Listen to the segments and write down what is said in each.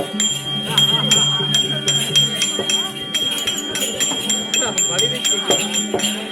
எல்லாரும்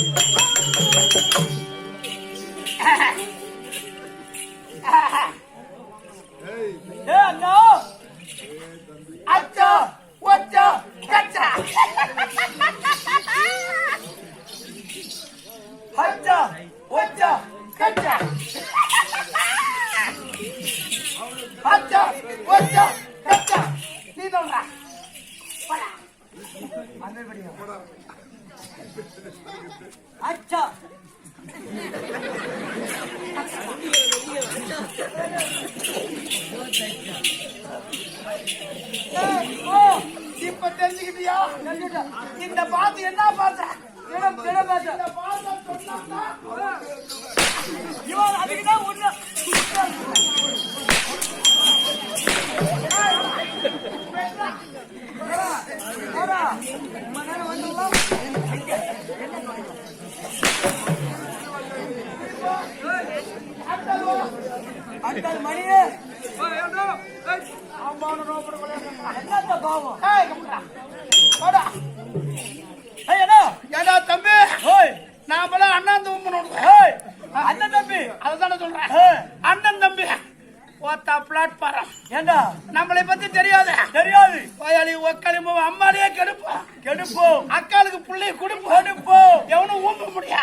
Yeah. இப்ப தெரிஞ்சுக்கிட்டியா? இந்த பாத்து என்ன பாத்த தினம் தினம் பாத்த இந்த பாத்த சொன்னா இவன் அதுக்குதான் ஒண்ணு அண்டல் மணியே. என்னத்த பாவம் ஏய் கம்முடா வாடா ஏய் என்ன ஏடா தம்பி ஓய் நாமெல்லாம் அண்ணன் தம்பி. ஏய் அண்ணன் தம்பி சொல்றேன் அண்ணன் தம்பி. ஓத்தா பிளாட்பாரம் ஏண்டா? நம்மளை பத்தி தெரியாது. தெரியாது. வயலி ஒக்களிம்போ அம்மாடியே கெடுப்போம். கெடுப்போம். அக்காளுக்கு புள்ளைய கொடுப்போம். கொடுப்போம். எவனும் ஊம்ப முடியா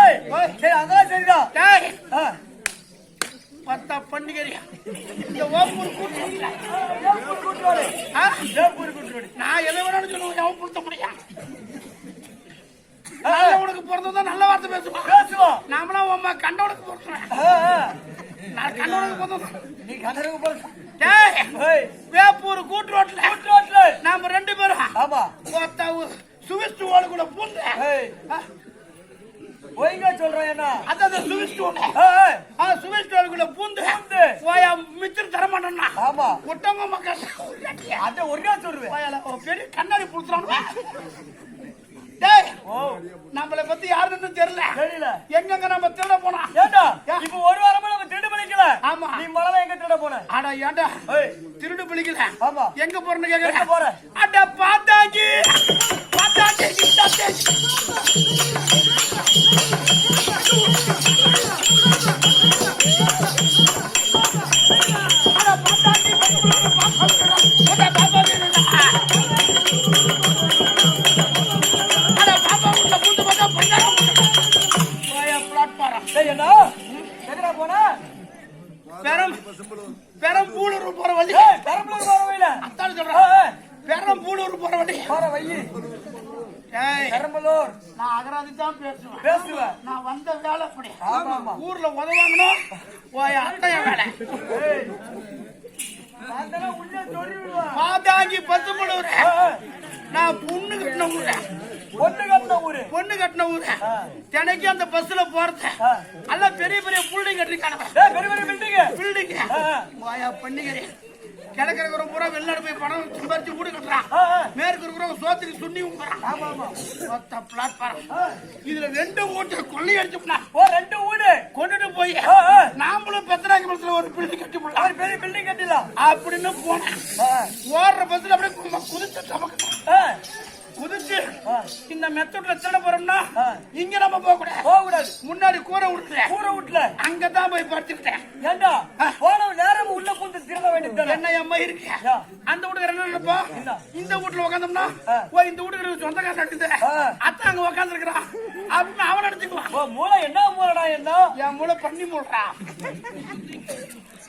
ஏய் சரி அதான் சரிதான் பத்தா பண்டிகை இந்த ஓப்பூர் கூட்டு. நான் எதை வேணாலும் சொல்லுவேன். புடுத்த முடியும் உனக்கு பிறந்ததா நல்ல வார்த்தை பேசுவான் பேசுவான் நாமளாம் உமா கண்டவனுக்கு பிறக்கிறேன் கண்ணூருக்கு போதும் நீ கண்ணனுக்கு போற பாதாங்கி பத்து மணூர் நான் பொண்ணு கட்டின ஊரு. ஒண்ணு கட்டின ஊரு. பொண்ணு கட்டின ஊரு. தினைக்கு அந்த பஸ்ல போறது. எல்லாம் பெரிய பெரிய புல்டிங் கட்டிருக்கானுங்க. ஏய் பெரிய பெரிய பில்டிங் பில்டிங் ஓயா பண்ணிக்கிறேன். கிழக்கு இருக்கிற பூரா வெளிநாடு போய் பணம் சம்பாரிச்சு வீடு கட்டுறான் மேற்கு இருக்கிற சோத்துக்கு சுண்ணி மொத்த பிளாட்பாரம் இதுல ரெண்டு ஓட்டு கொள்ளை அடிச்சுனா ஓ ரெண்டு ஊரு கொண்டுட்டு போய். நாமளும் பஸ்ல ஒரு பில்டிங் கட்டி போடலாம். பெரிய பில்டிங் கட்டிடலாம். அப்படின்னு போனேன் ஓடுற பஸ்ல அப்படியே குதிச்சு டபக்கு குதிச்சு இந்த மெத்தட்ல திருட போறோம்னா. இங்க நம்ம போக கூடாது. போக கூடாது முன்னாடி கூரை விட்டுறேன் ஊரை வீட்டுல அங்கதான் போய் படுத்துக்கிட்டேன். ஏண்டா? போன நேரம் உள்ள பூந்து திரும்ப வேண்டியது என்ன அம்மா இருக்கு. அந்த வீட்டுக்கு என்ன நினைப்பா? இந்த வீட்டுல உட்காந்தோம்னா. ஓ இந்த வீட்டுக்கு சொந்தக்காரன் நட்டுது ஆ. அத்தான் அங்க உட்கார்ந்து இருக்கிறான் அப்படின்னு அவன் நினைச்சுக்குவான் ஓ மூளை என்ன மூளைடா என்ன? என் மூளை பண்ணி மூடுறான்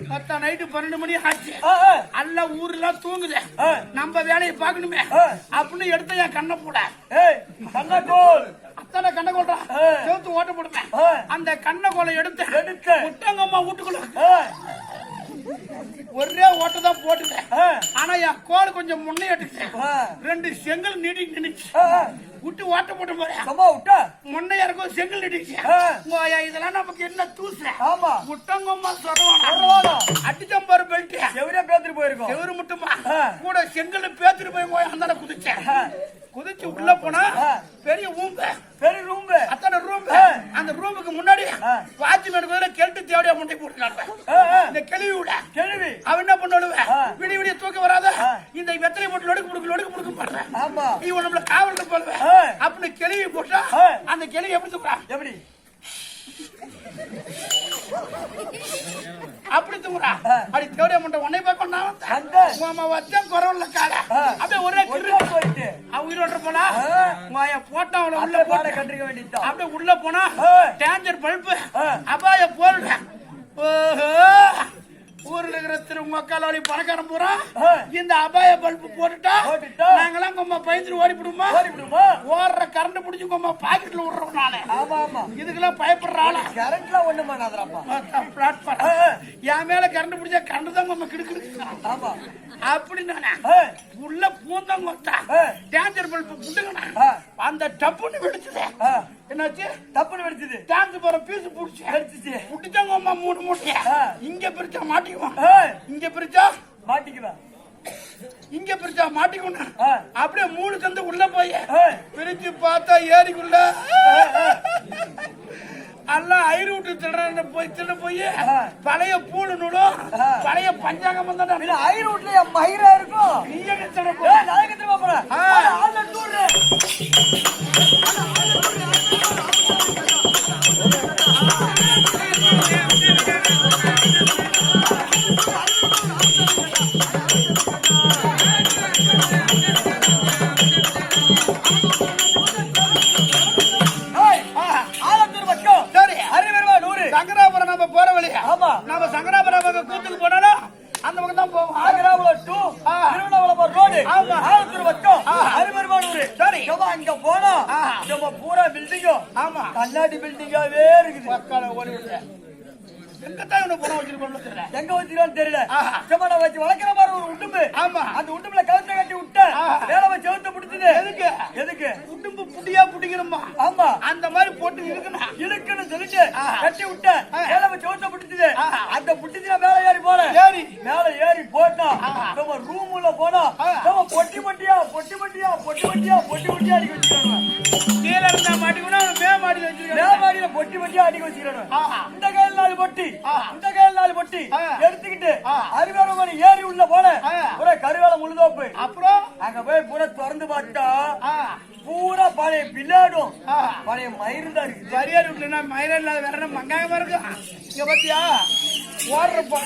பத்தா நைட்டு பன்னெண்டு மணி ஆச்சு. எல்லாம் ஊர்லாம் தூங்குது. நம்ம வேலையை பார்க்கணுமே. அப்படின்னு எடுத்த என் கண்ணை போட ஏய் கண்ணாக்கோல் அத்தனை கண்ணை ஆ. சேர்த்து ஓட்ட போடுவேன். அந்த கண்ணை கோலை எடுத்து எடுத்து. முட்டங்கம்மா வீட்டுக்குள்ள ஒரே ஓட்ட தான் போட்டுட்டேன். ஆனா என் கோல் கொஞ்சம் முன்னே எடுத்துட்டேன் ஆ. ரெண்டு செங்கல் ஆ, ஆ. விட்டு ஓட்ட போட்டு போறேன். சும்மா விட்டா? முன்னையா இருக்கும் செங்கல். ஓயா, இதெல்லாம் நமக்கு என்ன தூசு ஆமா. முட்டங்கம்மா சொல்லுவானா பரவாயில்ல. அடிச்சம்பாரு பெல்ட் எவரே பேத்துட்டு போயிருக்கோம். எவரு மட்டுமா. கூட செங்கல் பேத்துட்டு போய் போய் அந்த குதிச்சேன். குதிச்சு உள்ள போனா. பெரிய ஊம்பு பெரிய ரூம் அத்தனை ரூம் ஆ. அந்த ரூமுக்கு முன்னாடி. வாட்ச்மேன் கூட கெல்ட்டு தேவையா முட்டை போட்டுருக்காங்க இந்த கிளவி விட கேள்வி அவன் என்ன பண்ணுவ ஆ. விடிய விடிய தூக்க வராத. இந்த வெத்தலை போட்டு லொடுக்கு முடுக்கு லொடுக்கு முடுக்கு பண்றேன் ஆமா இவன் நம்மள காவல்ல போடுவேன். அப்படின்னு கிளவி போட்டா. அந்த கிளவி எப்படி தூக்குறா எப்படி அப்படி தூக்குறா ஆ. அப்படி தேவையா முட்டை உன்னை அந்த உமா வச்ச குறவுல கால. அப்படியே ஒரே கிரு உள்ள போயிட்டு அவன் உயிரோட போனா ஆ. உமாய போட்டா அவளை உள்ள பாட போட்டு கட்டிருக்க வேண்டியதுதான் அப்படியே உள்ள போனா. Danger bulb. அபாய போல் ஓஹோ ஊர்ல இருக்கிற திரு மக்களாளி பணக்காரன் பூரா. இந்த அபாய பல்பு போட்டுட்டா. நாங்கெல்லாம் கொம்மா பயந்துட்டு ஓடி விடுமா ஓடி விடுமா ஓடுற கரண்ட் பிடிச்சி கொம்மா பாக்கெட்ல விடுறோம் நானு ஆமா ஆமா. இதுக்கெல்லாம் பயப்படுற ஆளா? கரண்ட்லாம் ஒண்ணு பிளாட்ஃபார்ம். என் மேல கரண்ட் பிடிச்சா கரண்ட் தான் கொம்மா கிடுக்கிடு ஆமா. அப்படி நானே? ஆ. உள்ள பூந்தங்க வந்தா ஆ. Danger bulb புட்டுங்கண்ணா. அந்த டப்புன்னு வெடிச்சது. என்னாச்சு? தப்புன்னு வெடிச்சது. டான்ஸ் போற பீஸ் புடிச்சு. புடிச்சாங்க மூணு மூட்டைய. இங்க பிரிச்சா மாட்டிக்குவோம் இங்க பிரிச்சா? மாட்டிக்குவேன் இங்க பிரிச்சா மாட்டிக்கணும். அப்படியே மூணு சந்து உள்ள போய். பிரிச்சு பார்த்தா ஏரிக்குள்ள எல்லாம் ஐரு விட்டு திருட போய் திருட போய். பழைய பூணு நூலும். பழைய பஞ்சாங்கம் தான் ஐர் வீட்லயே மயிரா இருக்கும். நீ எங்க திருட திரும்ப போறேன்? எதுக்கு? உடும்பு புடியா புடிக்கணுமா ஆமா அந்த மாதிரி போட்டு இருக்கணும் இழுக்குன்னு சொல்லிட்டு. கட்டி. வேலை வச்சு செவுத்த பிடிச்சது. அந்த பிடிச்சது மேல ஏறி போனேன் ஏறி. மேல ஏறி போட்டா. நம்ம ரூம் உள்ள போனா. நம்ம பொட்டி பொட்டியா பொட்டி பொட்டியா பொட்டி பொட்டியா பொட்டி பொட்டியா அடிக்க வச்சுக்கிறாங்க கீழே இருந்தா மாட்டிக்கணும் மே மாடி வச்சிருக்கணும் மேமாடியில பொட்டி பொட்டியா அடிக்க வச்சுக்கிறாங்க ஆஹா. இந்த கையில் நாலு பொட்டி. இந்த கையில் நாலு பொட்டி. எடுத்துக்கிட்டு ஆ. அருகாரமணி ஏறி உள்ள போனேன். பூரா கருவேல முழுதோப்பு அப்புறம் அங்க போய் பூரா திறந்து பார்த்தா பூரா பழைய பிள்ளாடும். பழைய மயிறு தான் இருக்குது சரியாரு விட்டுனா மயிரம் இல்லாத வேற என்ன மங்காயமா இருக்கு இங்க பாத்தியா ஓடுற பா-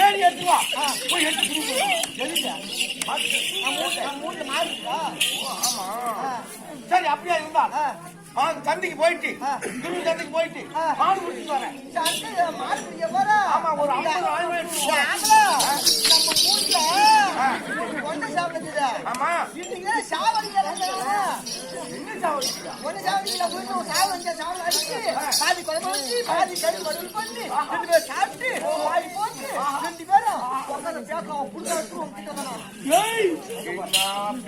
ஏறி எடுத்து போய் எடுத்து குடு. எதுக்கு? நம்ம வீட்டு- நம்ம வீட்டுல மாடு ஆமா. சரி அப்படியா இருந்தா ஆ, சந்தைக்கு போயிட்டு குரு சந்தைக்கு போயிட்டு மாடு முடிச்சுட்டு வரேன் ஆமா ஒரு ஐம்பது ஆயிரம் எடுத்துட்டு போறேன். ஆமா என்ன சாவடிக்கிறா? ஏய் நான் பேசுறது அம்மா நேரம் பேசுறேன் ஏய், ஓய்,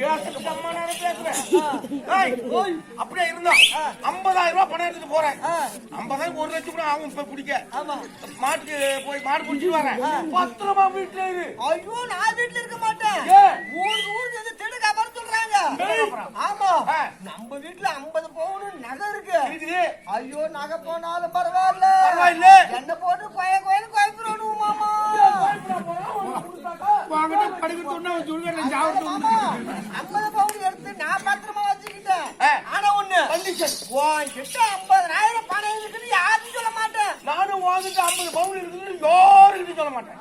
அப்படியே இருந்தா. ஐம்பதாயிரம் ரூபாய் பணம் எடுத்துட்டு போறேன். ஐம்பதாயிரம் ஒரு லட்சம் கூட ஆகும் இப்ப பிடிக்க மாட்டுக்கு போய் மாடு பிடிச்சிட்டு வரேன். பத்திரமா வீட்டுல இரு. ஐயோ நான் வீட்டுல இருக்க மாட்டேன். ஏன்? ஊருக்கு ஊருக்கு எது திடுக்கு அப்புறம் சொல்றாங்க ஏய். ஆமா. நம்ம வீட்டுல 50 பவுன் நகை இருக்கு. ஐயோ நகை போனாலும் பரவாயில்ல. பரவாயில்ல. என்ன போட்டு கொய கொயன்னு குழப்பிடணும் மாமா. 50 பவுன் எடுத்து நான் பத்திரமா வச்சுக்கிட்டேன். ஆனா ஒண்ணு உன்கிட்ட 50000 பணம் இருக்குன்னு யாரும் சொல்ல மாட்டேன். நானும் வாங்கிட்டு ஐம்பது பவுன் இருக்குன்னு யாருக்கிட்டும் சொல்ல மாட்டேன்.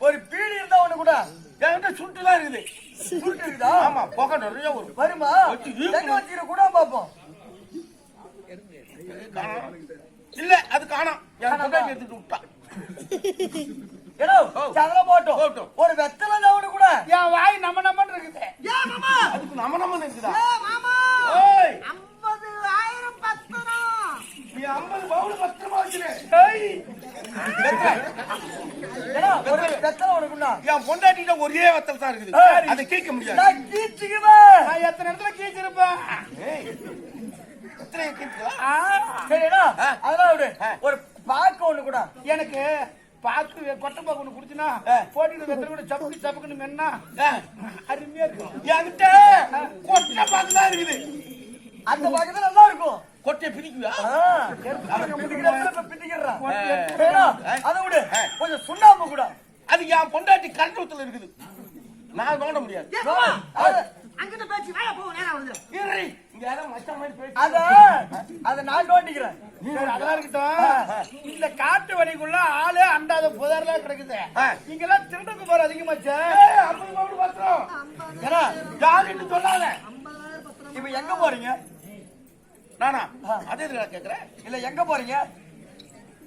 ஒரு பீடி இருந்தா ஒண்ணு கூட என்கிட்ட சுட்டுலாம் இருக்குது சுருட்டு இருக்குதா ஆமா புகை நிறைய வரும் வருமா. எங்க வச்சுக்கிற கூட பாப்போம் காணோம். இல்ல அது காணோம் எடுத்துட்டு விட்டா சகல போட்டோம். ஒரு வெத்தலை தவணு கூட. என் வாய் நம்ம நம்மன்னு இருக்குது. ஏன் மாமா. அதுக்கு நம்ம நம்ம இருக்குதா? ஏ மாமா. ஓய் 50000 பத்திரம். நீ ஐம்பது பவுன் பத்திரமா என் பொண்டாட்டிட்ட ஒரே வத்தல் தான் இருக்குது. அதை கேட்க முடியாது. நான் கீச்சுக்குவேன் நான் எத்தனை இடத்துல கீச்சிருப்பேன் ஏய், எத்தனை கீச்சுதா? சரிடா. அதெல்லாம். ஒரு பாக்கு ஒண்ணு கூட எனக்கு பாக்கு கொட்டை பாக்கு ஒன்று குடிச்சுனா போட்டிட்டு வெத்தல கூட சப்புக்கு சப்புக்குன்னு மென்னா அருமையா இருக்கும். என்கிட்ட கொட்டை பாக்கு தான் இருக்குது. அந்த பாக்கு தான் நல்லா இருக்கும். கொட்டையை பிரிக்குவா பிரிக்கிறான் அதை விட. கொஞ்சம் சுண்ணாம்பு கூட. அது என் பொண்டாட்டி கரண்ட் ஊத்துல இருக்குது. நான் தோண்ட முடியாது. அங்கிட்ட பேச்சு மேல போகும் நேரம் இந்த காட்டு வழிக்குள்ள ஆளு அண்டாத புதர்ல கிடக்குது. நீங்க எல்லாம் திருடக்கு போற அதிகமாச்சு யாருன்னு சொல்லாத. இப்ப எங்க போறீங்க? நானா? அதே கேக்குறேன். இல்ல எங்க போறீங்க?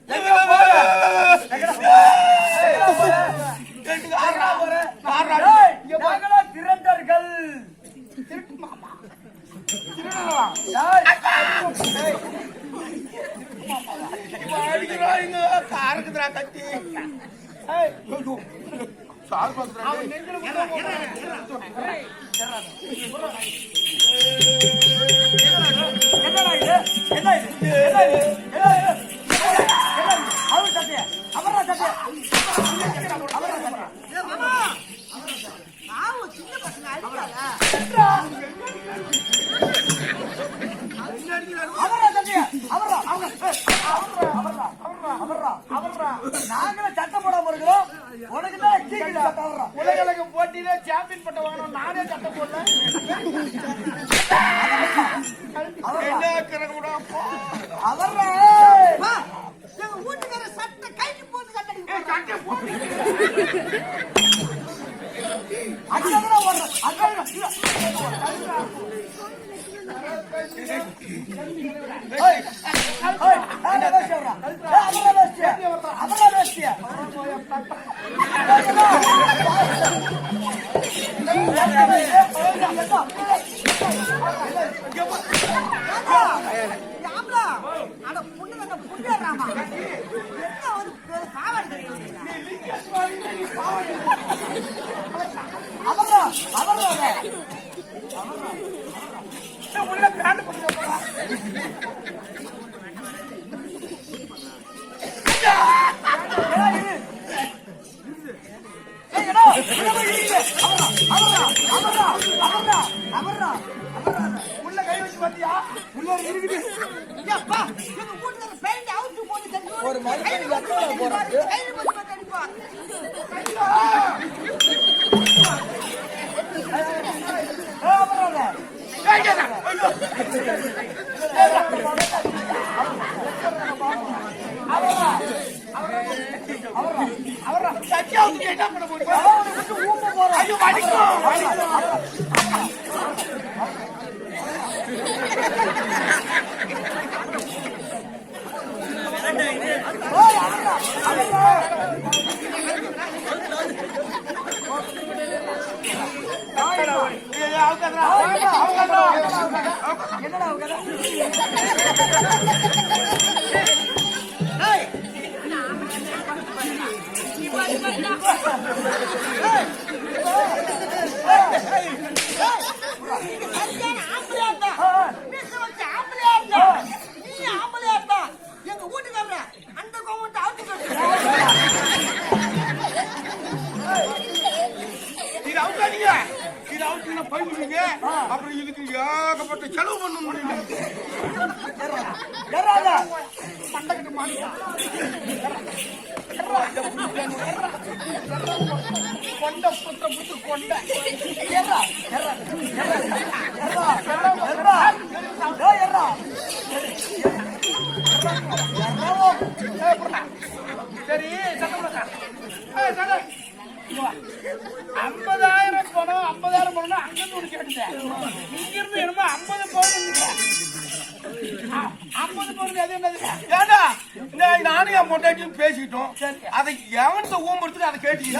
எங்க காரக்குதுரா கத்தி சார் என்ன இது என்ன இது? ya está volando. உள்ள கை வச்சு பாத்தியா உள்ள இருக்குது அப்பா எங்க வீட்டுல பெயிண்ட் அவுத்து போட்டு தட்டி ஒரு மாதிரி கை வச்சு போறாரு கை வச்சு தட்டிப்பா அவர் அவர் சத்தியாவுக்கு என்ன பண்ண போறோம் ஐயோ வலிக்கும் வலிக்கும் செலவு பண்ணணும் கொண்ட கொண்ட வந்து அதை கேட்டீங்க